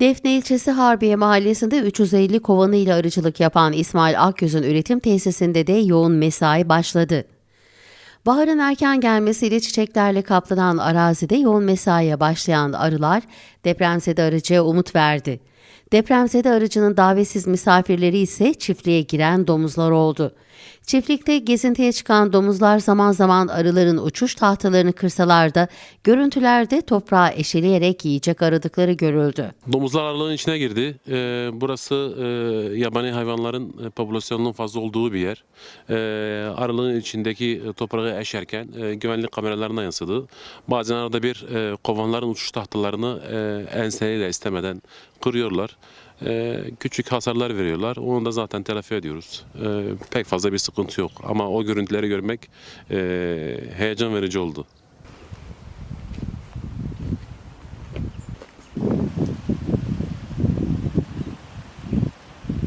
Defne ilçesi Harbiye mahallesinde 350 kovanıyla arıcılık yapan İsmail Akgöz'ün üretim tesisinde de yoğun mesai başladı. Baharın erken gelmesiyle çiçeklerle kaplanan arazide yoğun mesaiye başlayan arılar depremzede arıcıya umut verdi. Depremzede arıcının davetsiz misafirleri ise çiftliğe giren domuzlar oldu. Çiftlikte gezintiye çıkan domuzlar zaman zaman arıların uçuş tahtalarını kırsalar da görüntülerde toprağı eşeleyerek yiyecek aradıkları görüldü. Domuzlar aralığın içine girdi. Ee, burası e, yabani hayvanların e, popülasyonunun fazla olduğu bir yer. Ee, aralığın içindeki e, toprağı eşerken e, güvenlik kameralarına yansıdı. Bazen arada bir e, kovanların uçuş tahtalarını e, enseyle istemeden kırıyorlar. E, küçük hasarlar veriyorlar. Onu da zaten telafi ediyoruz. E, pek fazla bir sıkıntı yok. Ama o görüntüleri görmek e, heyecan verici oldu.